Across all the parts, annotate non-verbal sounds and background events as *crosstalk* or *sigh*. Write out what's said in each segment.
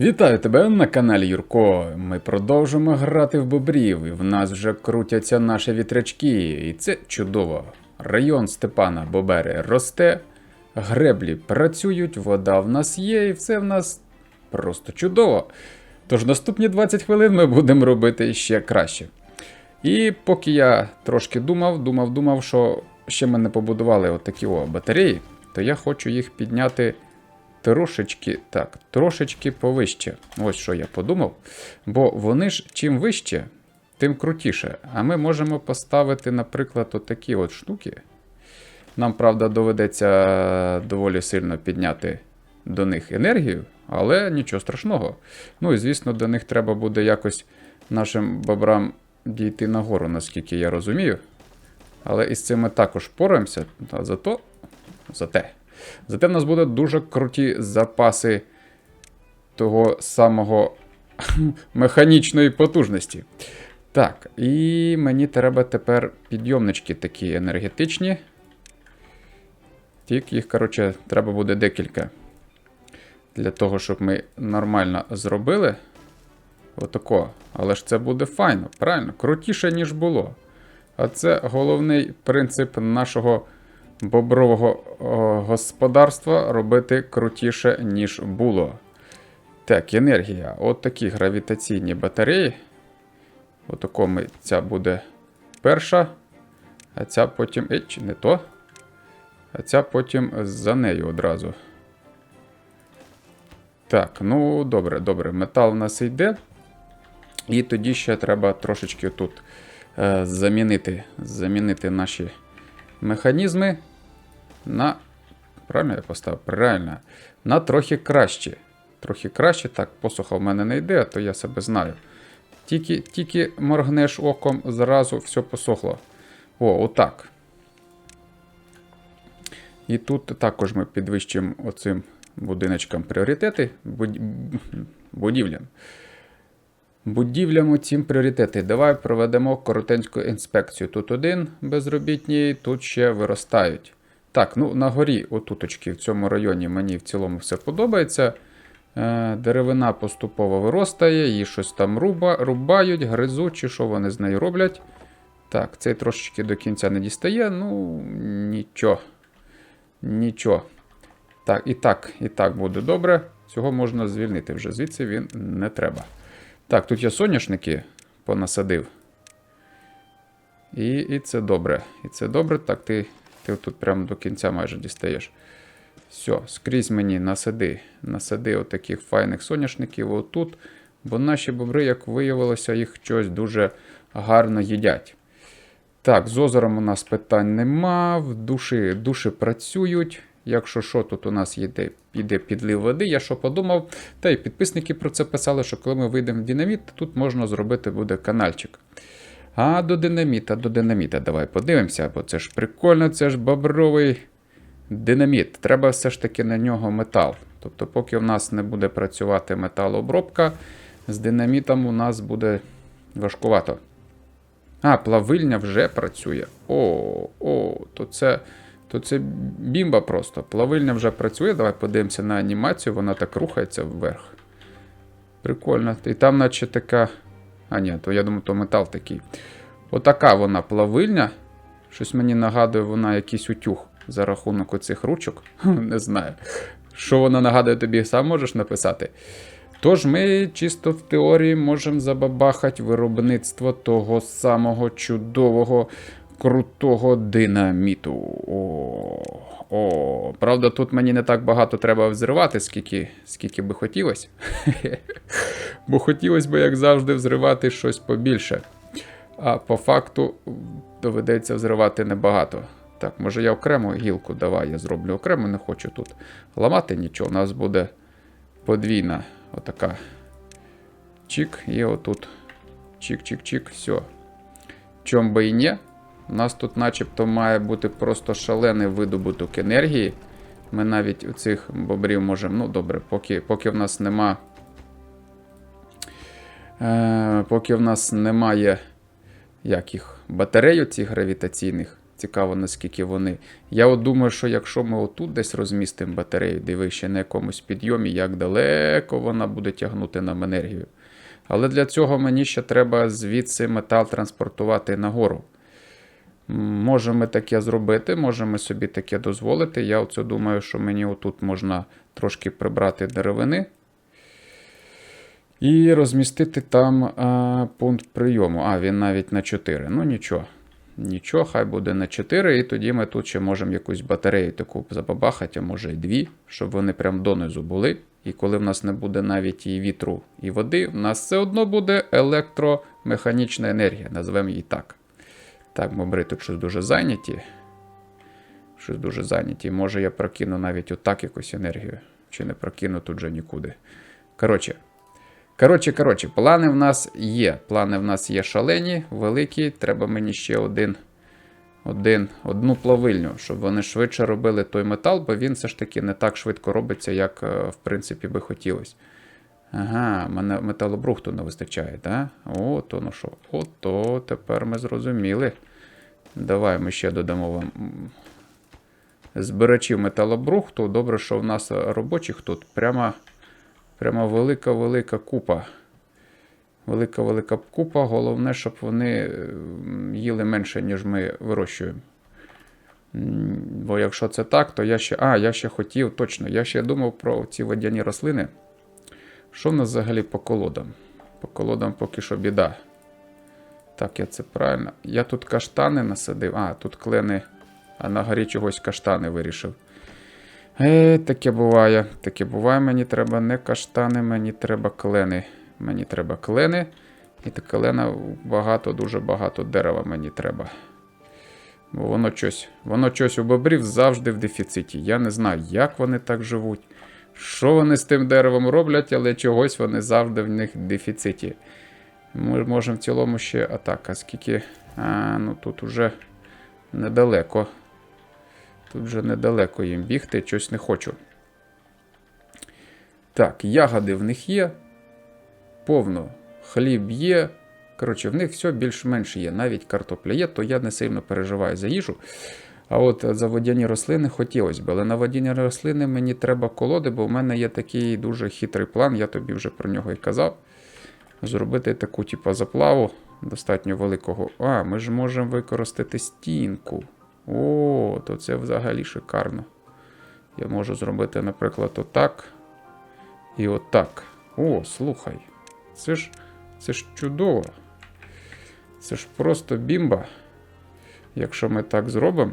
Вітаю тебе на каналі Юрко. Ми продовжимо грати в бобрів, і в нас вже крутяться наші вітрячки, і це чудово. Район Степана Бобери росте, греблі працюють, вода в нас є, і все в нас просто чудово. Тож наступні 20 хвилин ми будемо робити ще краще. І поки я трошки думав, думав, думав, що ще ми не побудували отакі о батареї, то я хочу їх підняти трошечки, так, трошечки повище. Ось що я подумав. Бо вони ж чим вище, тим крутіше. А ми можемо поставити, наприклад, отакі от штуки. Нам, правда, доведеться доволі сильно підняти до них енергію, але нічого страшного. Ну і звісно, до них треба буде якось нашим бобрам дійти нагору, наскільки я розумію. Але із цим ми також пораємося. А зато, зате, зате в нас будуть дуже круті запаси того самого *laughs* механічної потужності. Так, і мені треба тепер підйомнички такі енергетичні. Тільки їх, коротше, треба буде декілька. Для того, щоб ми нормально зробили. Отако. Але ж це буде файно, правильно? Крутіше, ніж було. А це головний принцип нашого бобрового господарства робити крутіше, ніж було. Так, енергія. От такі гравітаційні батареї. Отако ми, ця буде перша. А ця потім. Еч, не то. А ця потім за нею одразу. Так, ну добре, добре. Метал у нас йде. І тоді ще треба трошечки тут е, замінити, замінити наші механізми на. Правильно я поставив? Правильно. На трохи краще. Трохи краще. Так, посуха в мене не йде, а то я себе знаю. Тільки, тільки моргнеш оком, зразу все посохло. О, отак. І тут також ми підвищимо оцим будиночкам пріоритети буд... будівлям. Будівлям цим пріоритети. Давай проведемо коротеньку інспекцію. Тут один безробітний, тут ще виростають. Так, ну на горі, отуточки, в цьому районі мені в цілому все подобається. Е, Деревина поступово виростає, її щось там руба, рубають, гризуть, чи що вони з нею роблять. Так, цей трошечки до кінця не дістає, ну нічого. Нічого. Так, і так, і так буде добре. Цього можна звільнити вже, звідси він не треба. Так, тут я соняшники понасадив. І і це добре. І це добре. Так, ти ти тут прямо до кінця майже дістаєш. Все, скрізь мені насади. Насади отаких файних соняшників отут. Бо наші бобри, як виявилося, їх щось дуже гарно їдять. Так, з озером у нас питань нема. В душі, душі працюють. Якщо що, тут у нас йде, йде підлив води, я що подумав, та й підписники про це писали, що коли ми вийдемо в динаміт, тут можна зробити буде канальчик. А до динаміта, до динаміта, давай подивимося, бо це ж прикольно, це ж бобровий динаміт. Треба все ж таки на нього метал. Тобто, поки в нас не буде працювати металообробка, з динамітом у нас буде важкувато. А, плавильня вже працює. О, о, то це. То це бімба просто. Плавильня вже працює. Давай подивимося на анімацію, вона так рухається вверх. Прикольно. І там, наче така. А, ні, то я думаю, то метал такий. Отака вона плавильня. Щось мені нагадує, вона якийсь утюг за рахунок оцих ручок. *laughs* Не знаю. Що вона нагадує тобі, сам можеш написати. Тож ми чисто в теорії можемо забабахати виробництво того самого чудового крутого динаміту. О, о, Правда, тут мені не так багато треба взривати, скільки скільки би хотілося. *laughs* Бо хотілося б, як завжди, взривати щось побільше. А по факту доведеться взривати небагато. Так, може я окрему гілку давай, я зроблю окремо, не хочу тут ламати нічого. У нас буде подвійна отака чик, і отут чик-чик-чик, все. Чом би і не. У нас тут начебто має бути просто шалений видобуток енергії. Ми навіть у цих бобрів можемо. Ну, добре, поки поки в нас нема. Е, Поки в нас немає як їх, батарей цих гравітаційних. Цікаво, наскільки вони. Я от думаю, що якщо ми отут десь розмістимо батарею, диви ще на якомусь підйомі, як далеко вона буде тягнути нам енергію. Але для цього мені ще треба звідси метал транспортувати нагору. Можемо таке зробити, можемо собі таке дозволити. Я оце думаю, що мені отут можна трошки прибрати деревини. І розмістити там а, пункт прийому. А, він навіть на 4. Ну нічого. Нічого, хай буде на 4, і тоді ми тут ще можемо якусь батарею таку забабахати, а може й дві, щоб вони прям донизу були. І коли в нас не буде навіть і вітру, і води, в нас все одно буде електромеханічна енергія, назвемо її так. Так, бобри тут щось дуже зайняті. Щось дуже зайняті. Може я прокину навіть отак якусь енергію. Чи не прокину тут же нікуди. Коротше. Коротше, коротше, плани в нас є. Плани в нас є шалені, великі. Треба мені ще один, один, одну плавильню, щоб вони швидше робили той метал, бо він все ж таки не так швидко робиться, як, е, в принципі, би хотілося. Ага, мене металобрухту не вистачає, так? О, то ну що. Ото тепер ми зрозуміли. Давай ми ще додамо вам збирачів металобрухту. Добре, що в нас робочих тут прямо, прямо велика-велика купа. Велика-велика купа. Головне, щоб вони їли менше, ніж ми вирощуємо. Бо якщо це так, то я ще. А, я ще хотів, точно, я ще думав про ці водяні рослини. Що в нас взагалі по колодам? По колодам поки що біда. Так, я це правильно. Я тут каштани насадив. А, тут клени, а на горі чогось каштани вирішив. Е, таке буває. Таке буває, мені треба не каштани, мені треба клени. Мені треба клени. І та клена багато, дуже багато дерева мені треба. Бо воно щось, воно щось у бобрів завжди в дефіциті. Я не знаю, як вони так живуть. Що вони з тим деревом роблять, але чогось вони завжди в них в дефіциті. Ми можемо в цілому ще атака. Скільки. А, ну тут уже недалеко. Тут вже недалеко їм бігти, щось не хочу. Так, ягоди в них є. Повно. Хліб є. Коротше, в них все більш-менш є. Навіть картопля є, то я не сильно переживаю за їжу. А от за водяні рослини хотілося б. Але на водяні рослини мені треба колоди, бо в мене є такий дуже хитрий план, я тобі вже про нього і казав. Зробити таку, типу, заплаву достатньо великого. А, ми ж можемо використати стінку. О, то це взагалі шикарно. Я можу зробити, наприклад, отак. І отак. О, слухай. Це ж, це ж чудово. Це ж просто бімба. Якщо ми так зробимо.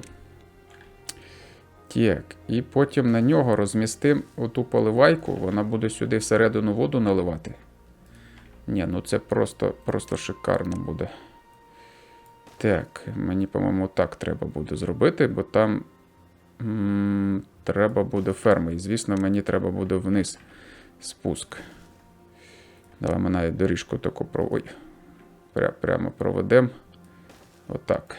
Так, і потім на нього розмістимо оту поливайку, вона буде сюди всередину воду наливати. Ні, ну це просто, просто шикарно буде. Так, мені, по-моєму, так треба буде зробити, бо там м- треба буде ферма. І, звісно, мені треба буде вниз спуск. Давай ми навіть доріжку таку про... Ой. Пря- прямо проведемо. Отак.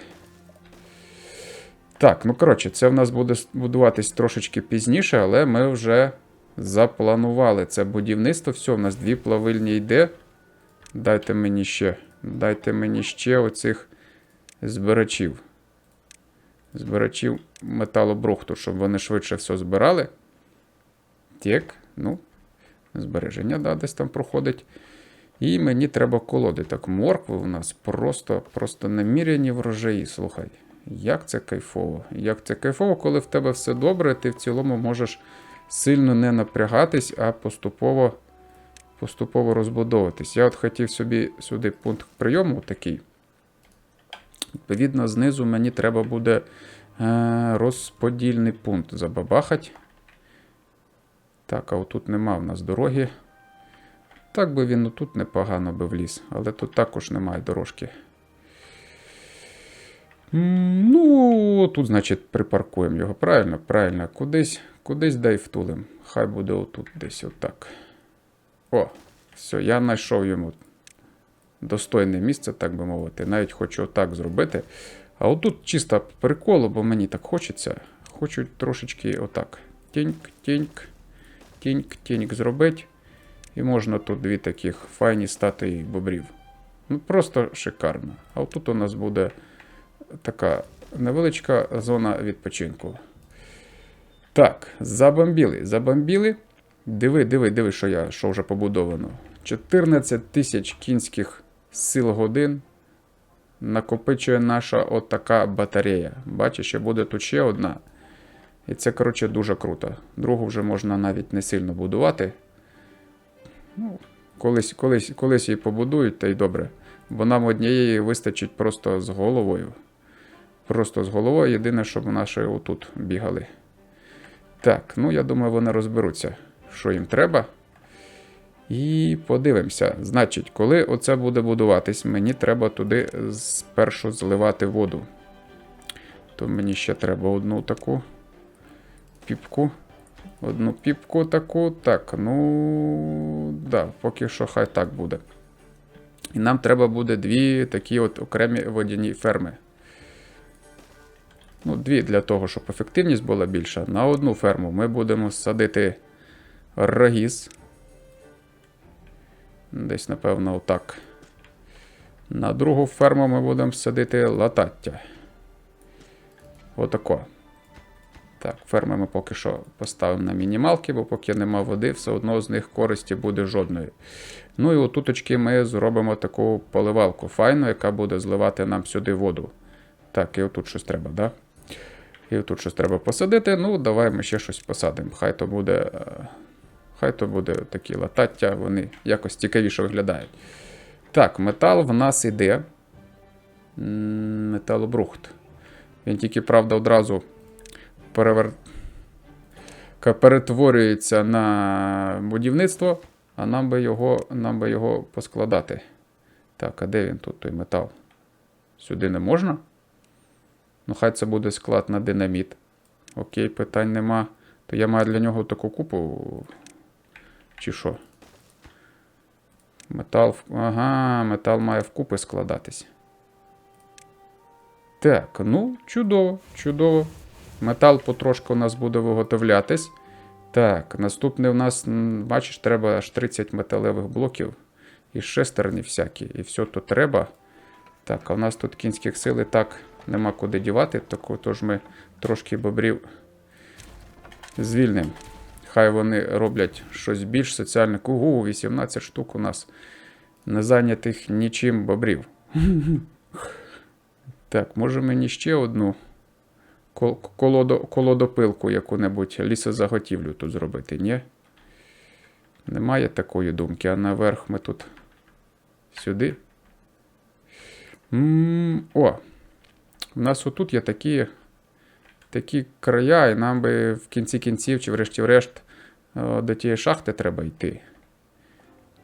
Так, ну коротше, це в нас буде будуватись трошечки пізніше, але ми вже запланували це будівництво. Все, в нас дві плавильні йде. Дайте мені ще. Дайте мені ще оцих збирачів. Збирачів металобрухту, щоб вони швидше все збирали. Так, ну, збереження, да, десь там проходить. І мені треба колоди. Так, моркви у нас просто, просто неміряні врожаї. Слухай. Як це кайфово? Як це кайфово, коли в тебе все добре, ти в цілому можеш сильно не напрягатись, а поступово поступово розбудовуватись. Я от хотів собі сюди пункт прийому такий. Відповідно, знизу мені треба буде е, розподільний пункт забабахати. Так, а отут нема в нас дороги. Так би він отут непогано би вліз, але тут також немає дорожки. Ну, тут, значить, припаркуємо його. Правильно, правильно. Кудись, кудись дай втулим. Хай буде отут десь отак. О, все, я знайшов йому достойне місце, так би мовити. Навіть хочу отак зробити. А отут чисто приколу, бо мені так хочеться. Хочу трошечки отак. Тіньк, тіньк, тіньк, тіньк зробити. І можна тут дві таких файні статуї бобрів. Ну, просто шикарно. А отут у нас буде така невеличка зона відпочинку. Так, забомбіли, забомбіли. Диви, диви, диви, що я, що вже побудовано. 14 тисяч кінських сил годин накопичує наша отака батарея. Бачиш, ще буде тут ще одна. І це, коротше, дуже круто. Другу вже можна навіть не сильно будувати. Ну, колись, колись, колись її побудують, та й добре. Бо нам однієї вистачить просто з головою. Просто з головою. Єдине, щоб наші отут бігали. Так, ну я думаю, вони розберуться, що їм треба. І подивимося. Значить, коли оце буде будуватись, мені треба туди спершу зливати воду. То мені ще треба одну таку піпку. Одну піпку таку. Так, ну. Да, поки що хай так буде. І нам треба буде дві такі от окремі водяні ферми. Ну, дві для того, щоб ефективність була більша. На одну ферму ми будемо садити рогіз. Десь, напевно, отак. На другу ферму ми будемо садити латаття. Отако. Так, ферми ми поки що поставимо на мінімалки, бо поки нема води, все одно з них користі буде жодної. Ну і отуточки ми зробимо таку поливалку файну, яка буде зливати нам сюди воду. Так, і отут щось треба, да? І отут щось треба посадити. Ну, давай ми ще щось посадимо. Хай то буде. е, Хай то буде такі латаття, вони якось цікавіше виглядають. Так, метал в нас іде. Металобрухт. Він тільки, правда, одразу перевер... перетворюється на будівництво, а нам би його, нам би його поскладати. Так, а де він тут, той метал? Сюди не можна? Ну, хай це буде склад на динаміт. Окей, питань нема. То я маю для нього таку купу. Чи що? Метал. Ага, метал має вкупи складатись. Так, ну, чудово, чудово. Метал потрошку у нас буде виготовлятись. Так, наступний у нас, бачиш, треба аж 30 металевих блоків. І шестерні всякі. І все то треба. Так, а в нас тут кінських сил і так нема куди дівати, тож ми трошки бобрів звільнимо. Хай вони роблять щось більш соціальне. Угу, 18 штук у нас не зайнятих нічим бобрів. *laughs* Так, може мені ще одну колодо, колодопилку яку-небудь лісозаготівлю тут зробити, ні? Немає такої думки, а наверх ми тут сюди. м о, у нас отут є такі, такі края, і нам би в кінці кінців, чи врешті-решт, е, до тієї шахти треба йти.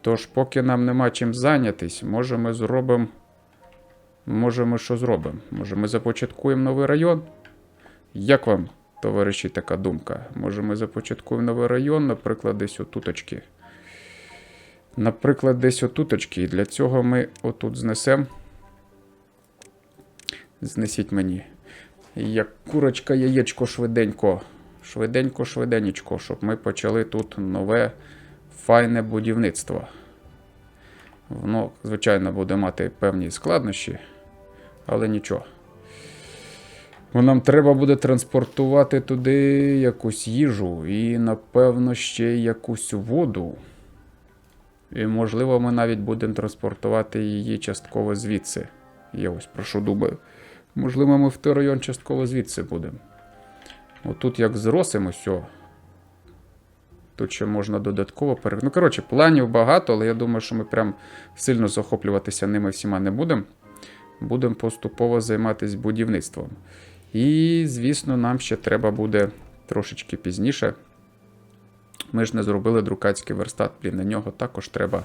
Тож, поки нам нема чим зайнятись, може ми зробимо. Може, ми що зробимо? Може, ми започаткуємо новий район? Як вам, товариші, така думка? Може, ми започаткуємо новий район, наприклад, десь отуточки. Наприклад, десь отуточки. І для цього ми отут знесемо. Знесіть мені. Як курочка яєчко швиденько. Швиденько, швиденечко, щоб ми почали тут нове файне будівництво. Воно, звичайно, буде мати певні складнощі, але нічого. Бо нам треба буде транспортувати туди якусь їжу і, напевно, ще якусь воду. І, можливо, ми навіть будемо транспортувати її частково звідси. Я ось прошу думаю. Можливо, ми в той район частково звідси будемо. Отут як зросимо все. Тут ще можна додатково пере... Ну, коротше, планів багато, але я думаю, що ми прям сильно захоплюватися ними всіма не будемо. Будемо поступово займатися будівництвом. І, звісно, нам ще треба буде трошечки пізніше. Ми ж не зробили друкацький верстат, блін, на нього також треба.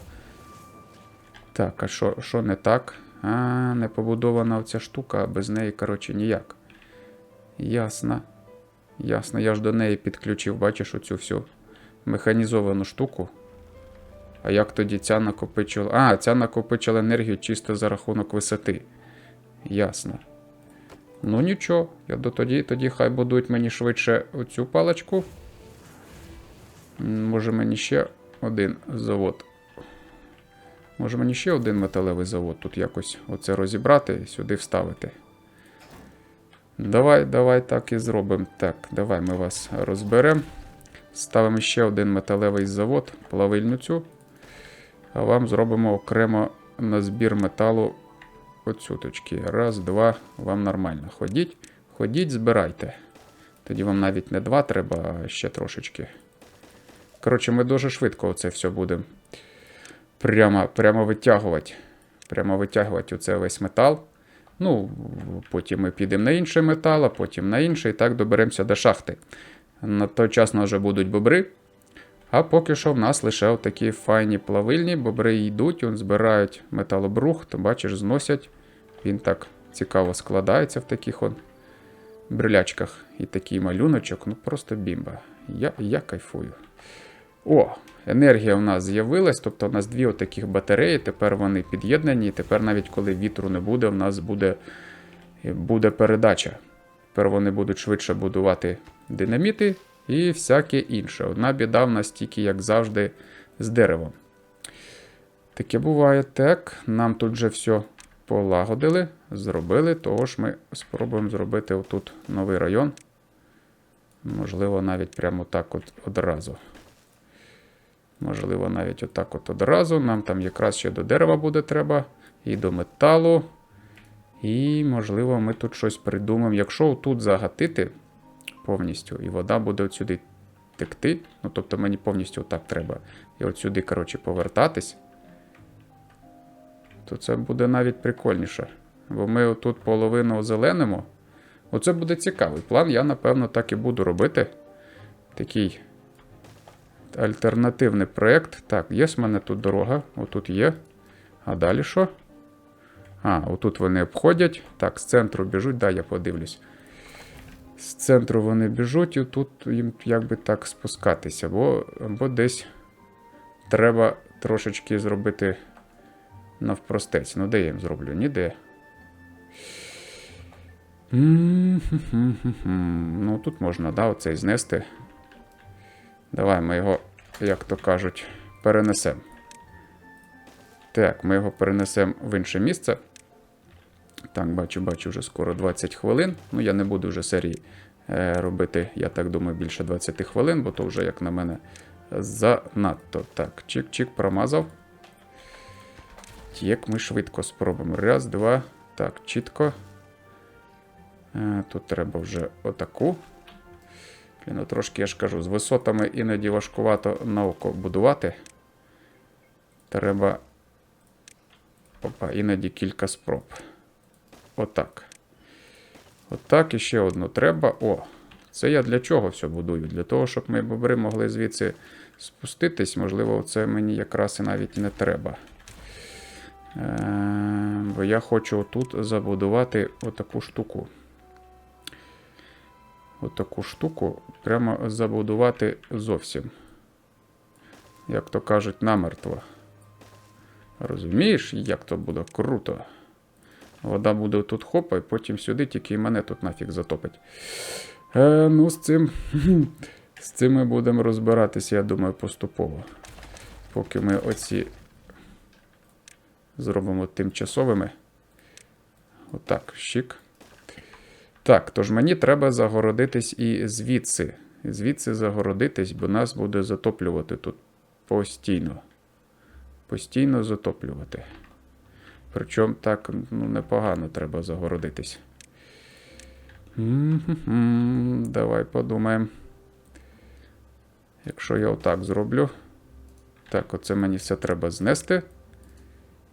Так, а що не так? А, не побудована оця штука, без неї, коротше, ніяк. Ясно. Ясно, я ж до неї підключив, бачиш, оцю всю механізовану штуку. А як тоді ця накопичила. А, ця накопичила енергію чисто за рахунок висоти. Ясно. Ну нічого, я до тоді, тоді хай будують мені швидше оцю паличку. Може мені ще один завод. Може мені ще один металевий завод тут якось оце розібрати і сюди вставити. Давай, давай так і зробимо. Так, давай ми вас розберемо. Ставимо ще один металевий завод, плавильну цю. А вам зробимо окремо на збір металу оцю. Раз, два, вам нормально. Ходіть, ходіть, збирайте. Тоді вам навіть не два треба, а ще трошечки. Коротше, ми дуже швидко оце все будемо прямо, прямо витягувати. Прямо витягувати оце весь метал. Ну, потім ми підемо на інший метал, а потім на інший, і так доберемося до шахти. На той час вже будуть бобри. А поки що в нас лише такі файні плавильні, бобри йдуть, он збирають металобрухт, бачиш, зносять. Він так цікаво складається в таких он брилячках. І такий малюночок, ну просто бімба. Я, я кайфую. О, енергія у нас з'явилась, тобто у нас дві отаких батареї, тепер вони під'єднані, і тепер навіть коли вітру не буде, у нас буде, буде передача. Тепер вони будуть швидше будувати динаміти і всяке інше. Одна біда в нас тільки, як завжди, з деревом. Таке буває так. Нам тут вже все полагодили, зробили, того ж ми спробуємо зробити отут новий район. Можливо, навіть прямо так от одразу. Можливо, навіть отак от одразу. Нам там якраз ще до дерева буде треба, і до металу. І, можливо, ми тут щось придумаємо. Якщо тут загатити повністю, і вода буде от сюди текти, ну тобто мені повністю отак треба. І от сюди, коротше, повертатись, то це буде навіть прикольніше. Бо ми отут половину озеленимо. Оце буде цікавий план. Я, напевно, так і буду робити. Такий альтернативний проєкт. Так, є в мене тут дорога, отут є. А далі що? А, отут вони обходять. Так, з центру біжуть, да, я подивлюсь. З центру вони біжуть, і тут їм якби так спускатися, бо, бо десь треба трошечки зробити навпростець. Ну, де я їм зроблю? Ніде. Ну, тут можна, да, оцей знести. Давай ми його, як то кажуть, перенесемо. Так, ми його перенесемо в інше місце. Так, бачу, бачу, вже скоро 20 хвилин. Ну, я не буду вже серії е, робити, я так думаю, більше 20 хвилин, бо то вже, як на мене, занадто. Так, чик-чик промазав. Як ми швидко спробуємо. Раз, два. Так, чітко. Е, тут треба вже отаку. Блін, ну, трошки я ж кажу, з висотами іноді важкувато на око будувати. Треба. Опа, іноді кілька спроб. Отак. Отак і ще одну треба. О, це я для чого все будую? Для того, щоб ми бобри могли звідси спуститись. Можливо, це мені якраз і навіть не треба. Е, бо я хочу тут забудувати отаку штуку. Отаку штуку прямо забудувати зовсім. Як то кажуть, намертво. Розумієш, як то буде круто? Вода буде тут хопа, і потім сюди, тільки і мене тут нафіг затопить. Е, ну, з цим. *laughs* З цим ми будемо розбиратися, я думаю, поступово. Поки ми оці зробимо тимчасовими. Отак, щик. Так, тож мені треба загородитись і звідси. Звідси загородитись, бо нас буде затоплювати тут постійно. Постійно затоплювати. Причому так ну, непогано треба загородитись. М-м-м, Давай подумаємо. Якщо я отак зроблю. Так, оце мені все треба знести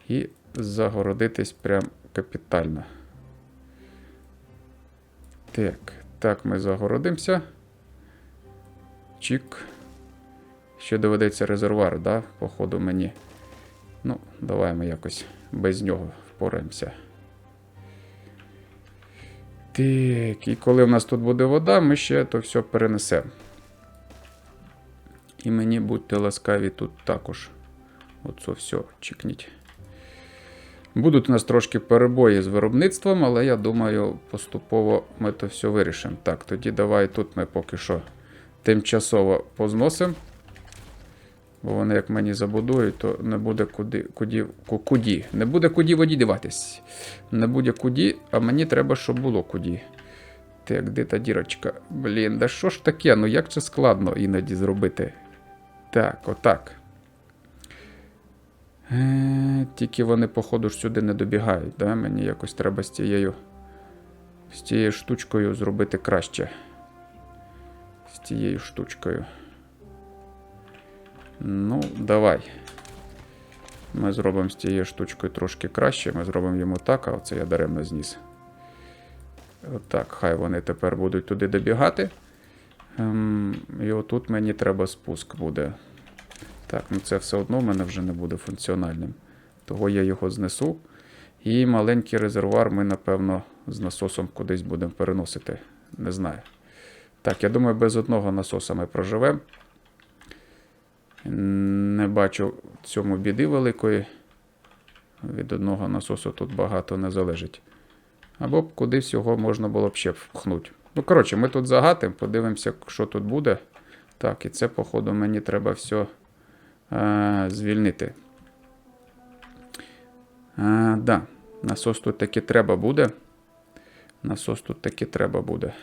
і загородитись прям капітально. Так, так, ми загородимося. Чік. Ще доведеться резервуар, да? Походу мені. Ну, давай ми якось без нього впораємося. Так, і коли в нас тут буде вода, ми ще то все перенесемо. І мені будьте ласкаві тут також. Оце все чікніть. Будуть у нас трошки перебої з виробництвом, але я думаю, поступово ми то все вирішимо. Так, тоді давай тут ми поки що тимчасово позносимо. Бо вони, як мені забудують, то не буде куди, куди, ку- куди. Не буде куди воді. Не буде куди, а мені треба, щоб було куди. Так, де та дірочка? Блін, да що ж таке? Ну як це складно іноді зробити? Так, отак. Е, тільки вони, походу, ж сюди не добігають. Да? Мені якось треба з цією, з цією штучкою зробити краще. З цією штучкою. Ну, давай. Ми зробимо з цією штучкою трошки краще. Ми зробимо йому так, а оце я даремно зніс. Отак, хай вони тепер будуть туди добігати. Ем, і отут мені треба спуск буде. Так, ну це все одно в мене вже не буде функціональним. Того я його знесу. І маленький резервуар ми, напевно, з насосом кудись будемо переносити. Не знаю. Так, я думаю, без одного насоса ми проживемо. Не бачу цьому біди великої. Від одного насосу тут багато не залежить. Або б кудись його можна було б ще впхнути. Ну, коротше, ми тут загатимо, подивимося, що тут буде. Так, і це, походу, мені треба все е, звільнити. Е, да, насос тут таки треба буде. Насос тут таки треба буде.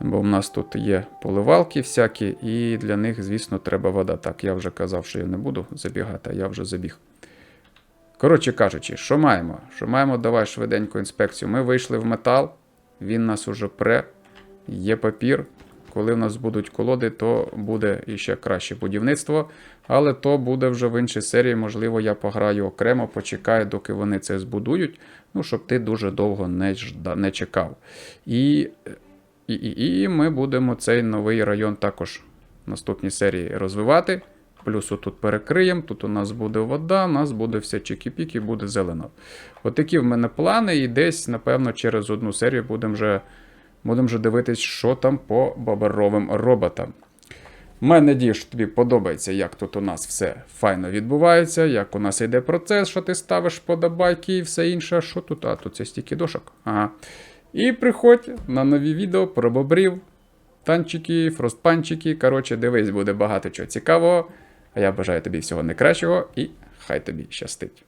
Бо в нас тут є поливалки всякі, і для них, звісно, треба вода. Так, я вже казав, що я не буду забігати, а я вже забіг. Коротше кажучи, що маємо? Що маємо, давай швиденьку інспекцію. Ми вийшли в метал, він нас уже пре, є папір. Коли в нас будуть колоди, то буде іще краще будівництво. Але то буде вже в іншій серії. Можливо, я пограю окремо, почекаю, доки вони це збудують. Ну, щоб ти дуже довго не, не чекав. І, і, і, і ми будемо цей новий район також в наступній серії розвивати. Плюс тут перекриємо, тут у нас буде вода, у нас буде все чікі-піки, буде зелено. Отакі в мене плани, і десь, напевно, через одну серію будемо вже, будем вже дивитись, що там по бобровим роботам. Мене надію, що тобі подобається, як тут у нас все файно відбувається, як у нас йде процес, що ти ставиш подобайки і все інше. Що тут? А, тут це стільки дошок. Ага. І приходь на нові відео про бобрів, танчики, фростпанчики. Коротше, дивись, буде багато чого цікавого. А я бажаю тобі всього найкращого і хай тобі щастить.